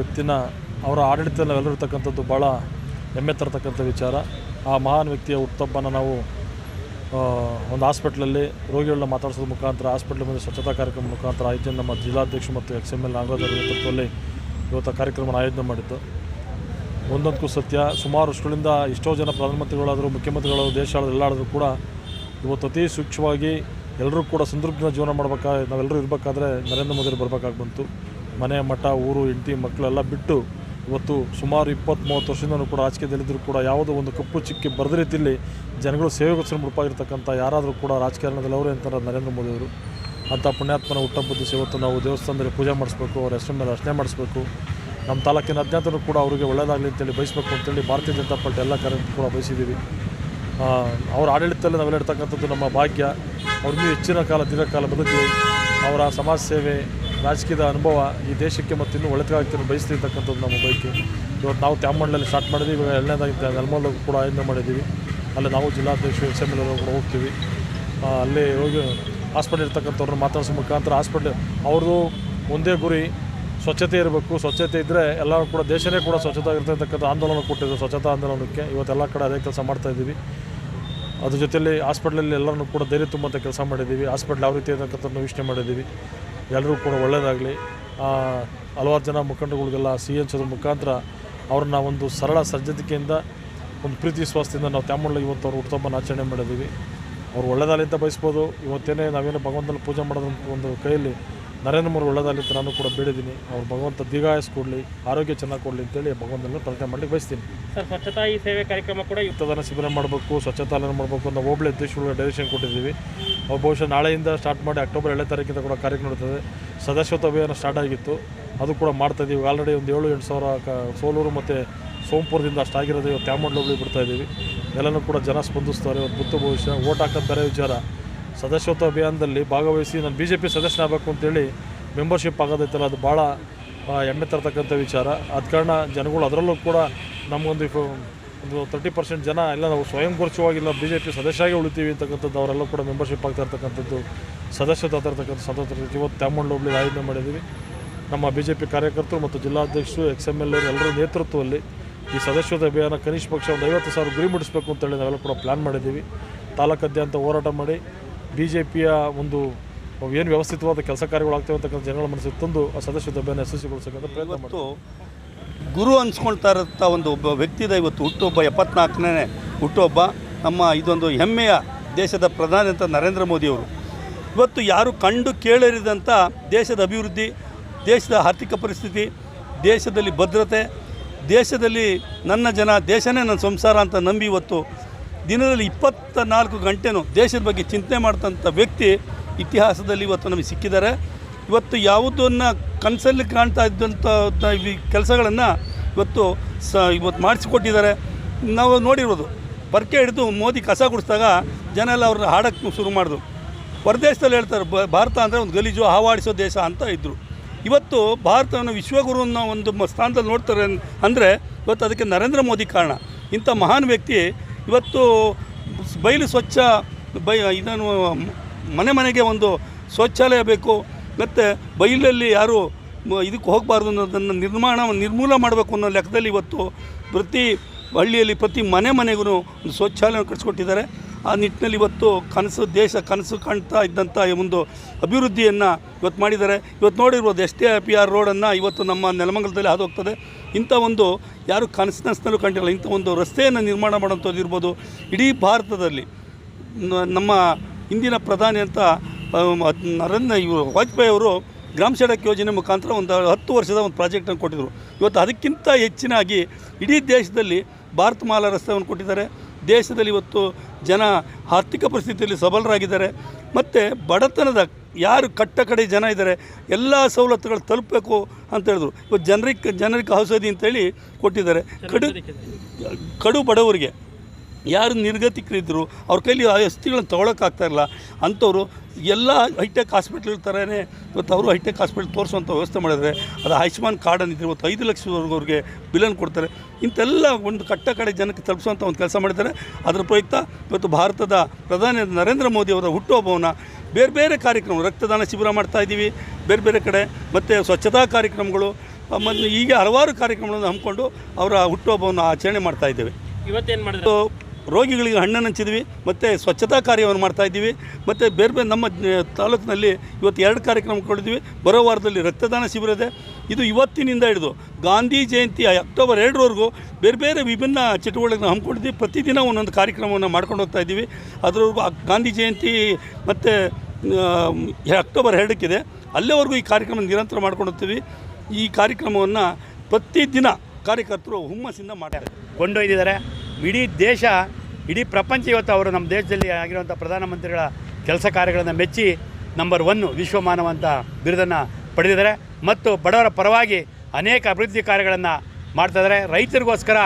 ವ್ಯಕ್ತಿನ ಅವರ ಆಡಳಿತದಲ್ಲಿ ನಾವೆಲ್ಲರೂ ಇರ್ತಕ್ಕಂಥದ್ದು ಭಾಳ ಹೆಮ್ಮೆ ತರತಕ್ಕಂಥ ವಿಚಾರ. ಆ ಮಹಾನ್ ವ್ಯಕ್ತಿಯ ಉತ್ತಪ್ಪನ ನಾವು ಒಂದು ಹಾಸ್ಪಿಟ್ಲಲ್ಲಿ ರೋಗಿಗಳನ್ನ ಮಾತಾಡಿಸೋದ್ರ ಮುಖಾಂತರ, ಹಾಸ್ಪಿಟ್ಲ್ ಮುಂದೆ ಸ್ವಚ್ಛತಾ ಕಾರ್ಯಕ್ರಮ ಮುಖಾಂತರ ಆಯೋಜನೆ ನಮ್ಮ ಜಿಲ್ಲಾಧ್ಯಕ್ಷ ಮತ್ತು ಎಕ್ಸ್ ಎಂ ಎಲ್ ನಾಗರಾಜ್ ನೇತೃತ್ವದಲ್ಲಿ ಇವತ್ತು ಕಾರ್ಯಕ್ರಮವನ್ನು ಆಯೋಜನೆ ಮಾಡಿದ್ದು. ಒಂದೊಂದಕ್ಕೂ ಸತ್ಯ, ಸುಮಾರು ವರ್ಷಗಳಿಂದ ಎಷ್ಟೋ ಜನ ಪ್ರಧಾನಮಂತ್ರಿಗಳಾದರೂ, ಮುಖ್ಯಮಂತ್ರಿಗಳಾದರೂ ದೇಶ ಆಳಿದ್ರು ಕೂಡ ಇವತ್ತು ಅತಿ ಸೂಕ್ಷ್ಮವಾಗಿ ಎಲ್ಲರೂ ಕೂಡ ಸಂತೃಪ್ತಿನ ಜೀವನ ಮಾಡಬೇಕಾದ್ರೆ, ನಾವೆಲ್ಲರೂ ಇರಬೇಕಾದ್ರೆ ನರೇಂದ್ರ ಮೋದಿ ಬರಬೇಕಾಗಿ ಬಂತು. ಮನೆ, ಮಠ, ಊರು, ಹೆಂಡತಿ, ಮಕ್ಕಳೆಲ್ಲ ಬಿಟ್ಟು ಇವತ್ತು ಸುಮಾರು ಇಪ್ಪತ್ತು ಮೂವತ್ತು ವರ್ಷದಿಂದಲೂ ಕೂಡ ರಾಜಕೀಯದಲ್ಲಿದ್ದರೂ ಕೂಡ ಯಾವುದೋ ಒಂದು ಕಪ್ಪು ಚಿಕ್ಕಿ ಬರೆದ ರೀತಿಯಲ್ಲಿ ಜನಗಳು ಸೇವೆಗೋಸ್ಕರ ಮುಡುಪಾಗಿರ್ತಕ್ಕಂಥ ಯಾರಾದರೂ ಕೂಡ ರಾಜಕಾರಣದಲ್ಲಿ ಅವರೇ ಅಂತಾರೆ ನರೇಂದ್ರ ಮೋದಿಯವರು ಅಂಥ ಪುಣ್ಯಾತ್ಮನ ಹುಟ್ಟಹಬ್ಬದ ದಿವಸ ಇವತ್ತು ನಾವು ದೇವಸ್ಥಾನದಲ್ಲಿ ಪೂಜೆ ಮಾಡಿಸ್ಬೇಕು, ಅವ್ರ ಹೆಸರು ಮೇಲೆ ಅರ್ಚನೆ ಮಾಡಿಸ್ಬೇಕು. ನಮ್ಮ ತಾಲೂಕಿನ ಅಜ್ಞಾತರು ಕೂಡ ಅವರಿಗೆ ಒಳ್ಳೆಯದಾಗಲಿ ಅಂತೇಳಿ ಬಯಸ್ಬೇಕು ಅಂತೇಳಿ ಭಾರತೀಯ ಜನತಾ ಪಾರ್ಟಿ ಎಲ್ಲ ಕಾರ್ಯಕ್ರಮ ಕೂಡ ಬಯಸಿದ್ದೀವಿ. ಅವ್ರ ಆಡಳಿತದಲ್ಲಿ ನಾವೆಲ್ಲ ಇರ್ತಕ್ಕಂಥದ್ದು ನಮ್ಮ ಭಾಗ್ಯ. ಅವ್ರಿಗೂ ಹೆಚ್ಚಿನ ಕಾಲ ದೀರ್ಘಕಾಲ ಬದುಕಿ ಅವರ ಸಮಾಜ ಸೇವೆ ರಾಜಕೀಯದ ಅನುಭವ ಈ ದೇಶಕ್ಕೆ ಮತ್ತು ಇನ್ನೂ ಒಳ್ಳೆದಾಗ್ತೀನಿ ಬಯಸ್ತಿರ್ತಕ್ಕಂಥದ್ದು ನಮ್ಮ ಬೈಕಿ ಇವತ್ತು ನಾವು ತ್ಯಾಮಂಡಲಲ್ಲಿ ಸ್ಟಾರ್ಟ್ ಮಾಡಿದ್ವಿ, ಇವಾಗ ಎರಡನೇದಾಗಿ ನೆಲಮಲ್ಲು ಕೂಡ ಆಯೋಜನೆ ಮಾಡಿದ್ದೀವಿ. ಅಲ್ಲಿ ನಾವು ಜಿಲ್ಲಾಧ್ಯಕ್ಷ ಎಸ್ ಎಂ ಎಲ್ ಕೂಡ ಹೋಗ್ತೀವಿ. ಅಲ್ಲಿ ಹೋಗಿ ಹಾಸ್ಪಿಟಲ್ ಇರ್ತಕ್ಕಂಥವ್ರನ್ನ ಮಾತಾಡಿಸೋ ಮುಖಾಂತರ ಹಾಸ್ಪಿಟ್ಲ್ ಅವ್ರದ್ದು ಒಂದೇ ಗುರಿ, ಸ್ವಚ್ಛತೆ ಇರಬೇಕು. ಸ್ವಚ್ಛತೆ ಇದ್ದರೆ ಎಲ್ಲರೂ ಕೂಡ, ದೇಶನೇ ಕೂಡ ಸ್ವಚ್ಛತೆ ಇರ್ತಕ್ಕಂಥ ಆಂದೋಲನ ಕೊಟ್ಟಿದ್ದು ಸ್ವಚ್ಛತಾ ಆಂದೋಲನಕ್ಕೆ. ಇವತ್ತೆಲ್ಲ ಕಡೆ ಅದೇ ಕೆಲಸ ಮಾಡ್ತಾ ಇದ್ದೀವಿ. ಅದ್ರ ಜೊತೆಯಲ್ಲಿ ಹಾಸ್ಪಿಟ್ಲಲ್ಲಿ ಎಲ್ಲರನ್ನೂ ಕೂಡ ಧೈರ್ಯ ತುಂಬಂಥ ಕೆಲಸ ಮಾಡಿದ್ದೀವಿ. ಹಾಸ್ಪಿಟ್ಲ್ ಯಾವ ರೀತಿ ಇರತಕ್ಕಂಥದ್ದು ವೀಕ್ಷಣೆ ಮಾಡಿದ್ದೀವಿ. ಎಲ್ಲರೂ ಕೂಡ ಒಳ್ಳೆಯದಾಗಲಿ ಹಲವಾರು ಜನ ಮುಖಂಡಗಳಿಗೆಲ್ಲ ಸಿ ಹಂಚೋದ್ರ ಮುಖಾಂತರ ಅವ್ರನ್ನ ಒಂದು ಸರಳ ಸಜ್ಜತಿಕೆಯಿಂದ ಒಂದು ಪ್ರೀತಿ ವಿಶ್ವಾಸದಿಂದ ನಾವು ತ್ಯಾಮಳ್ಳಿಗೆ ಇವತ್ತು ಅವ್ರ ಹುಟ್ಟುಹಬ್ಬನ ಆಚರಣೆ ಮಾಡಿದ್ದೀವಿ. ಅವ್ರು ಒಳ್ಳೆಯದಾಗಲಿ ಅಂತ ಬಯಸ್ಬೋದು. ಇವತ್ತೇನೇ ನಾವೇನು ಭಗವಂತನ ಪೂಜೆ ಮಾಡೋದ್ರ ಒಂದು ಕೈಯಲ್ಲಿ ನರೇಂದ್ರ ಮೋದಿ ಒಳ್ಳೆದಾಗಲಿ ಅಂತ ನಾನು ಕೂಡ ಬೇಡಿದ್ದೀನಿ. ಅವ್ರು ಭಗವಂತ ದೀರ್ಘಾಯಸ್ ಕೊಡಲಿ ಆರೋಗ್ಯ ಚೆನ್ನಾಗಿ ಕೊಡಲಿ ಅಂತೇಳಿ ಭಗವಂತನ ಪ್ರಾರ್ಥನೆ ಮಾಡಲಿಕ್ಕೆ ಬಯಸ್ತೀನಿ. ಸರ್ ಸ್ವಚ್ಛತಾ ಈ ಸೇವೆ ಕಾರ್ಯಕ್ರಮ ಕೂಡ ಯುಕ್ತದಾನ ಶಿಬಿರ ಮಾಡಬೇಕು ಸ್ವಚ್ಛತಾಲನ ಮಾಡಬೇಕು ಅನ್ನೋ ಹೋಬಳಿ ಅಧ್ಯಕ್ಷರುಗಳ ಡೈರೆಕ್ಷನ್ ಕೊಟ್ಟಿದ್ದೀವಿ. ಅವ್ರು ಬಹುಶಃ ನಾಳೆಯಿಂದ ಸ್ಟಾರ್ಟ್ ಮಾಡಿ ಅಕ್ಟೋಬರ್ ಏಳನೇ ತಾರೀಕಿಂದ ಕೂಡ ಕಾರ್ಯಕ್ರಮ ನಡೀತದೆ. ಸದಸ್ಯತ್ವ ಅಭಿಯಾನ ಸ್ಟಾರ್ಟ್ ಆಗಿತ್ತು. ಅದು ಕೂಡ ಮಾಡ್ತಾ ಇದ್ದೀವಿ ಆಲ್ರೆಡಿ ಒಂದು ಏಳು ಎಂಟು ಸಾವಿರ ಕ ಸೋಲೂರು ಮತ್ತು ಸೋಂಪುರದಿಂದ ಅಷ್ಟು ಆಗಿರೋದು ಇವತ್ತು ತ್ಯಾಮಂಡ್ ಹೋಬಳಿ ಬಿಡ್ತಾ ಇದ್ದೀವಿ ಎಲ್ಲನೂ ಕೂಡ ಜನ ಸ್ಪಂದಿಸ್ತಾರೆ. ಇವತ್ತು ಬುತ್ತು ಭವಿಷ್ಯ ಓಟ್ ಹಾಕೋದು ಬೇರೆ ವಿಚಾರ. ಸದಸ್ಯತ್ವ ಅಭಿಯಾನದಲ್ಲಿ ಭಾಗವಹಿಸಿ ನಾನು ಬಿ ಜೆ ಪಿ ಸದಸ್ಯನಾಗಬೇಕು ಅಂತೇಳಿ ಮೆಂಬರ್ಶಿಪ್ ಆಗೋದೈತಲ್ಲ ಅದು ಭಾಳ ಹೆಮ್ಮೆ ತರ್ತಕ್ಕಂಥ ವಿಚಾರ. ಆದ ಕಾರಣ ಜನಗಳು ಅದರಲ್ಲೂ ಕೂಡ ನಮಗೊಂದು ಒಂದು ತರ್ಟಿ ಪರ್ಸೆಂಟ್ ಜನ ಎಲ್ಲ ನಾವು ಸ್ವಯಂ ಘೋಷವಾಗಿಲ್ಲ ಬಿ ಜೆ ಪಿ ಸದಸ್ಯರಾಗಿ ಉಳಿತೀವಿ ಅಂತಕ್ಕಂಥದ್ದು ಅವರೆಲ್ಲ ಕೂಡ ಮೆಂಬರ್ಶಿಪ್ ಆಗ್ತಾ ಇರ್ತಕ್ಕಂಥದ್ದು, ಸದಸ್ಯತ್ವ ಇರ್ತಕ್ಕಂಥ ಸಂತೋಷ ಇವತ್ತು ತ್ಯಾಮಂಡ್ ಹೋಬಳಿ ಆಯೋಜನೆ ಮಾಡಿದ್ದೀವಿ. ನಮ್ಮ ಬಿ ಜೆ ಪಿ ಕಾರ್ಯಕರ್ತರು ಮತ್ತು ಜಿಲ್ಲಾಧ್ಯಕ್ಷರು, ಎಕ್ಸ್ ಎಂ ಎಲ್ ಎಲ್ಲರ ನೇತೃತ್ವದಲ್ಲಿ ಈ ಸದಸ್ಯತ್ವ ಅಭಿಯಾನ ಕನಿಷ್ಠ ಪಕ್ಷ ಒಂದು ಐವತ್ತು ಸಾವಿರ ಗುರಿ ಮುಡಿಸ್ಬೇಕು ಅಂತೇಳಿ ನಾವೆಲ್ಲ ಕೂಡ ಪ್ಲ್ಯಾನ್ ಮಾಡಿದ್ದೀವಿ. ತಾಲೂಕಾದ್ಯಂತ ಹೋರಾಟ ಮಾಡಿ ಬಿ ಜೆ ಪಿಯ ಒಂದು ಏನು ವ್ಯವಸ್ಥಿತವಾದ ಕೆಲಸ ಕಾರ್ಯಗಳಾಗ್ತವೆ ಅಂತಕ್ಕಂಥ ಜನಗಳ ಮನಸ್ಸಿಗೆ ತಂದು ಆ ಸದಸ್ಯದ ಮೇಲೆ ಯಶಸ್ವಿಗೊಳಿಸಕ್ಕಂಥ ಪ್ರಯತ್ನ ಮಾಡ್ತು ಗುರು ಅನ್ಸ್ಕೊಳ್ತಾ ಇರೋಂಥ ಒಂದು ಒಬ್ಬ ವ್ಯಕ್ತಿದ ಇವತ್ತು ಹುಟ್ಟುಹಬ್ಬ ಎಪ್ಪತ್ನಾಲ್ಕನೇ ಹುಟ್ಟುಹಬ್ಬ. ನಮ್ಮ ಇದೊಂದು ಹೆಮ್ಮೆಯ ದೇಶದ ಪ್ರಧಾನಿ ಅಂತ ನರೇಂದ್ರ ಮೋದಿಯವರು ಇವತ್ತು ಯಾರು ಕಂಡು ಕೇಳರಿದಂಥ ದೇಶದ ಅಭಿವೃದ್ಧಿ ದೇಶದ ಆರ್ಥಿಕ ಪರಿಸ್ಥಿತಿ ದೇಶದಲ್ಲಿ ಭದ್ರತೆ ದೇಶದಲ್ಲಿ ನನ್ನ ಜನ ದೇಶನೇ ನನ್ನ ಸಂಸಾರ ಅಂತ ನಂಬಿ ಇವತ್ತು ದಿನದಲ್ಲಿ ಇಪ್ಪತ್ತ ನಾಲ್ಕು ಗಂಟೆನೂ ದೇಶದ ಬಗ್ಗೆ ಚಿಂತನೆ ಮಾಡ್ತಂಥ ವ್ಯಕ್ತಿ ಇತಿಹಾಸದಲ್ಲಿ ಇವತ್ತು ನಮಗೆ ಸಿಕ್ಕಿದ್ದಾರೆ. ಇವತ್ತು ಯಾವುದನ್ನು ಕನಸಲ್ಲಿ ಕಾಣ್ತಾ ಇದ್ದಂಥ ಕೆಲಸಗಳನ್ನು ಇವತ್ತು ಸ ಇವತ್ತು ಮಾಡಿಸಿಕೊಟ್ಟಿದ್ದಾರೆ. ನಾವು ನೋಡಿರೋದು ಪರ್ಕೆ ಹಿಡಿದು ಮೋದಿ ಕಸ ಗುಡಿಸಿದಾಗ ಜನ ಎಲ್ಲ ಅವ್ರನ್ನ ಹಾಡಕ್ಕೆ ಶುರು ಮಾಡಿದ್ರು. ಹೊರದೇಶದಲ್ಲಿ ಹೇಳ್ತಾರೆ ಭಾರತ ಅಂದರೆ ಒಂದು ಗಲೀಜು ಹಾವಾಡಿಸೋ ದೇಶ ಅಂತ ಇದ್ದರು ಇವತ್ತು ಭಾರತವನ್ನು ವಿಶ್ವಗುರು ಅನ್ನೋ ಒಂದು ಸ್ಥಾನದಲ್ಲಿ ನೋಡ್ತಾರೆ ಅಂದರೆ ಇವತ್ತು ಅದಕ್ಕೆ ನರೇಂದ್ರ ಮೋದಿ ಕಾರಣ. ಇಂಥ ಮಹಾನ್ ವ್ಯಕ್ತಿ ಇವತ್ತು ಬಯಲು ಸ್ವಚ್ಛ ಬೈ ಇದನ್ನು ಮನೆ ಮನೆಗೆ ಒಂದು ಶೌಚಾಲಯ ಬೇಕು. ಮತ್ತು ಬಯಲಲ್ಲಿ ಯಾರು ಇದಕ್ಕೆ ಹೋಗಬಾರ್ದು ಅನ್ನೋದನ್ನು ನಿರ್ಮಾಣ, ನಿರ್ಮೂಲ ಮಾಡಬೇಕು ಅನ್ನೋ ಲೆಕ್ಕದಲ್ಲಿ ಇವತ್ತು ಪ್ರತಿ ಹಳ್ಳಿಯಲ್ಲಿ ಪ್ರತಿ ಮನೆ ಮನೆಗೂ ಒಂದು ಶೌಚಾಲಯ ಕಟ್ಸ್ಕೊಟ್ಟಿದ್ದಾರೆ. ಆ ನಿಟ್ಟಿನಲ್ಲಿ ಇವತ್ತು ಕನಸು, ದೇಶ ಕನಸು ಕಾಣ್ತಾ ಇದ್ದಂಥ ಒಂದು ಅಭಿವೃದ್ಧಿಯನ್ನು ಇವತ್ತು ಮಾಡಿದ್ದಾರೆ. ಇವತ್ತು ನೋಡಿರ್ಬೋದು ಎಸ್ ಟಿ ಪಿ ಆರ್ ರೋಡನ್ನು ಇವತ್ತು ನಮ್ಮ ನೆಲಮಂಗಲದಲ್ಲಿ ಹಾದು ಹೋಗ್ತದೆ ಇಂಥ ಒಂದು ಯಾರು ಕನಸಿನಲ್ಲೂ ಕಂಡಿಲ್ಲ ಇಂಥ ಒಂದು ರಸ್ತೆಯನ್ನು ನಿರ್ಮಾಣ ಮಾಡೋಂಥದ್ದು ಇರ್ಬೋದು ಇಡೀ ಭಾರತದಲ್ಲಿ. ನಮ್ಮ ಹಿಂದಿನ ಪ್ರಧಾನಿ ಅಂತ ನರೇಂದ್ರ, ಇವರು ವಾಜಪೇಯಿ ಅವರು ಗ್ರಾಮ ಸಡಕ್ ಯೋಜನೆ ಮುಖಾಂತರ ಒಂದು ಹತ್ತು ವರ್ಷದ ಒಂದು ಪ್ರಾಜೆಕ್ಟನ್ನು ಕೊಟ್ಟಿದ್ದರು ಇವತ್ತು ಅದಕ್ಕಿಂತ ಹೆಚ್ಚಿನಾಗಿ ಇಡೀ ದೇಶದಲ್ಲಿ ಭಾರತ ಮಾಲಾ ರಸ್ತೆಯನ್ನು ಕೊಟ್ಟಿದ್ದಾರೆ. ದೇಶದಲ್ಲಿ ಇವತ್ತು ಜನ ಆರ್ಥಿಕ ಪರಿಸ್ಥಿತಿಯಲ್ಲಿ ಸಬಲರಾಗಿದ್ದಾರೆ. ಮತ್ತು ಬಡತನದ ಯಾರು ಕಟ್ಟ ಕಡೆ ಜನ ಇದ್ದಾರೆ ಎಲ್ಲ ಸವಲತ್ತುಗಳು ತಲುಪಬೇಕು ಅಂತ ಹೇಳಿದ್ರು. ಇವತ್ತು ಜನರಿಗೆ ಜನರಿಗೆ ಔಷಧಿ ಅಂತೇಳಿ ಕೊಟ್ಟಿದ್ದಾರೆ. ಕಡು ಕಡು ಬಡವರಿಗೆ. ಯಾರು ನಿರ್ಗತಿಕರಿದ್ದರು ಅವ್ರ ಕೈಲಿ ಆ ಅಸ್ಥಿಗಳನ್ನ ತೊಗೊಳಕ್ಕಾಗ್ತಾ ಇಲ್ಲ ಅಂಥವ್ರು ಎಲ್ಲ ಹೈಟೆಕ್ ಹಾಸ್ಪಿಟ್ಲ್ ಥರನೇ ಇವತ್ತು ಅವರು ಹೈಟೆಕ್ ಹಾಸ್ಪಿಟ್ಲ್ ತೋರಿಸುವಂಥ ವ್ಯವಸ್ಥೆ ಮಾಡಿದರೆ ಅದು ಆಯುಷ್ಮಾನ್ ಕಾರ್ಡ್ ಅಂದಿದ್ರೆ ಇವತ್ತು ಐದು ಲಕ್ಷವರೆಗೂ ಅವ್ರಿಗೆ ಬಿಲನ್ ಕೊಡ್ತಾರೆ. ಇಂಥೆಲ್ಲ ಒಂದು ಕಟ್ಟ ಕಡೆ ಜನಕ್ಕೆ ತಲುಪಿಸುವಂಥ ಒಂದು ಕೆಲಸ ಮಾಡಿದ್ದಾರೆ. ಅದರ ಪ್ರಯುಕ್ತ ಇವತ್ತು ಭಾರತದ ಪ್ರಧಾನಿ ನರೇಂದ್ರ ಮೋದಿ ಅವರ ಹುಟ್ಟುಹಬ್ಬವನ್ನು ಬೇರೆ ಬೇರೆ ಕಾರ್ಯಕ್ರಮ ರಕ್ತದಾನ ಶಿಬಿರ ಮಾಡ್ತಾ ಇದ್ದೀವಿ. ಬೇರೆ ಬೇರೆ ಕಡೆ ಮತ್ತು ಸ್ವಚ್ಛತಾ ಕಾರ್ಯಕ್ರಮಗಳು ಮತ್ತು ಹೀಗೆ ಹಲವಾರು ಕಾರ್ಯಕ್ರಮಗಳನ್ನು ಹಮ್ಮಿಕೊಂಡು ಅವರ ಹುಟ್ಟುಹಬ್ಬವನ್ನು ಆಚರಣೆ ಮಾಡ್ತಾ ಇದ್ದೇವೆ. ಇವತ್ತೇನು ಮಾಡಿದ್ರು? ರೋಗಿಗಳಿಗೆ ಹಣ್ಣನ್ನು ಹಂಚಿದ್ವಿ, ಮತ್ತು ಸ್ವಚ್ಛತಾ ಕಾರ್ಯವನ್ನು ಮಾಡ್ತಾ ಇದ್ದೀವಿ, ಮತ್ತು ಬೇರೆ ಬೇರೆ ನಮ್ಮ ತಾಲೂಕಿನಲ್ಲಿ ಇವತ್ತು ಎರಡು ಕಾರ್ಯಕ್ರಮ ಕೊಡಿದ್ವಿ ಬರೋ ವಾರದಲ್ಲಿ ರಕ್ತದಾನ ಶಿಬಿರ ಇದೆ. ಇದು ಇವತ್ತಿನಿಂದ ಹಿಡಿದು ಗಾಂಧಿ ಜಯಂತಿ ಅಕ್ಟೋಬರ್ ಎರಡರವರೆಗೂ ಬೇರೆ ಬೇರೆ ವಿಭಿನ್ನ ಚಟುವಟಿಕೆಗಳನ್ನು ಹಮ್ಮಿಕೊಂಡಿದ್ವಿ ಪ್ರತಿದಿನ ಒಂದೊಂದು ಕಾರ್ಯಕ್ರಮವನ್ನು ಮಾಡ್ಕೊಂಡು ಹೋಗ್ತಾ ಇದ್ದೀವಿ. ಅದರವರೆಗೂ ಗಾಂಧಿ ಜಯಂತಿ ಮತ್ತು ಅಕ್ಟೋಬರ್ ಎರಡಕ್ಕಿದೆ. ಅಲ್ಲಿವರೆಗೂ ಈ ಕಾರ್ಯಕ್ರಮ ನಿರಂತರ ಮಾಡ್ಕೊಂಡು ಹೋಗ್ತೀವಿ. ಈ ಕಾರ್ಯಕ್ರಮವನ್ನು ಪ್ರತಿದಿನ ಕಾರ್ಯಕರ್ತರು ಹುಮ್ಮಸ್ಸಿಂದ ಮಾಡ್ತಾರೆ. ಕೊಂಡೊಯ್ದಿದ್ದಾರೆ ಇಡೀ ದೇಶ, ಇಡೀ ಪ್ರಪಂಚ ಇವತ್ತು ಅವರು ನಮ್ಮ ದೇಶದಲ್ಲಿ ಆಗಿರುವಂಥ ಪ್ರಧಾನಮಂತ್ರಿಗಳ ಕೆಲಸ ಕಾರ್ಯಗಳನ್ನು ಮೆಚ್ಚಿ ನಂಬರ್ ಒನ್ನು ವಿಶ್ವಮಾನವ ಅಂತ ಬಿರುದನ್ನು ಪಡೆದಿದ್ದಾರೆ. ಮತ್ತು ಬಡವರ ಪರವಾಗಿ ಅನೇಕ ಅಭಿವೃದ್ಧಿ ಕಾರ್ಯಗಳನ್ನು ಮಾಡ್ತಾಯಿದ್ದಾರೆ ರೈತರಿಗೋಸ್ಕರ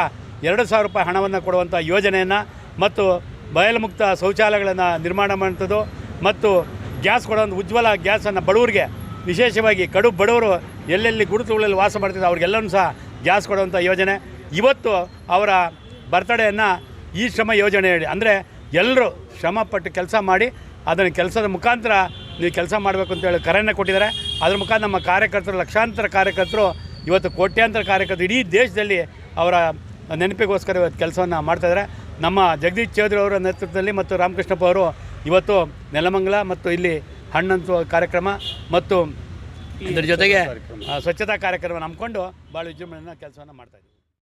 ಎರಡು ಸಾವಿರ ರೂಪಾಯಿ ಹಣವನ್ನು ಕೊಡುವಂಥ ಯೋಜನೆಯನ್ನು ಮತ್ತು ಬಯಲುಮುಕ್ತ ಶೌಚಾಲಯಗಳನ್ನು ನಿರ್ಮಾಣ ಮಾಡುವಂಥದ್ದು ಮತ್ತು ಗ್ಯಾಸ್ ಕೊಡುವಂಥ ಉಜ್ವಲ ಗ್ಯಾಸನ್ನು ಬಡವರಿಗೆ ವಿಶೇಷವಾಗಿ ಕಡು ಬಡವರು ಎಲ್ಲೆಲ್ಲಿ ಗುರುತುಗಳಲ್ಲಿ ವಾಸ ಮಾಡ್ತಿದ್ದಾರೆ ಅವ್ರಿಗೆಲ್ಲರೂ ಸಹ ಗ್ಯಾಸ್ ಕೊಡುವಂಥ ಯೋಜನೆ. ಇವತ್ತು ಅವರ ಬರ್ತಡೆಯನ್ನು ಈ ಶ್ರಮ ಯೋಜನೆ ಹೇಳಿ ಅಂದರೆ ಎಲ್ಲರೂ ಶ್ರಮಪಟ್ಟು ಕೆಲಸ ಮಾಡಿ ಅದನ್ನು ಕೆಲಸದ ಮುಖಾಂತರ ನೀವು ಕೆಲಸ ಮಾಡಬೇಕು ಅಂತೇಳಿ ಕರೆಯನ್ನು ಕೊಟ್ಟಿದ್ದಾರೆ. ಅದ್ರ ಮುಖಾಂತರ ನಮ್ಮ ಕಾರ್ಯಕರ್ತರು ಲಕ್ಷಾಂತರ ಕಾರ್ಯಕರ್ತರು ಇವತ್ತು ಕೋಟ್ಯಾಂತರ ಕಾರ್ಯಕರ್ತರು ಇಡೀ ದೇಶದಲ್ಲಿ ಅವರ ನೆನಪಿಗೋಸ್ಕರ ಇವತ್ತು ಕೆಲಸವನ್ನು ಮಾಡ್ತಾಯಿದ್ದಾರೆ ನಮ್ಮ ಜಗದೀಶ್ ಚೌಧರಿ ಅವರ ನೇತೃತ್ವದಲ್ಲಿ ಮತ್ತು ರಾಮಕೃಷ್ಣಪ್ಪ ಅವರು ಇವತ್ತು ನೆಲಮಂಗಲ ಮತ್ತು ಇಲ್ಲಿ ಹಣ್ಣಂತು ಕಾರ್ಯಕ್ರಮ ಮತ್ತು ಇದರ ಜೊತೆಗೆ ಸ್ವಚ್ಛತಾ ಕಾರ್ಯಕ್ರಮ ನಂಬಿಕೊಂಡು ಭಾಳ ವಿಜೃಂಭಣೆಯನ್ನು ಕೆಲಸವನ್ನು ಮಾಡ್ತಾಯಿದ್ದೀವಿ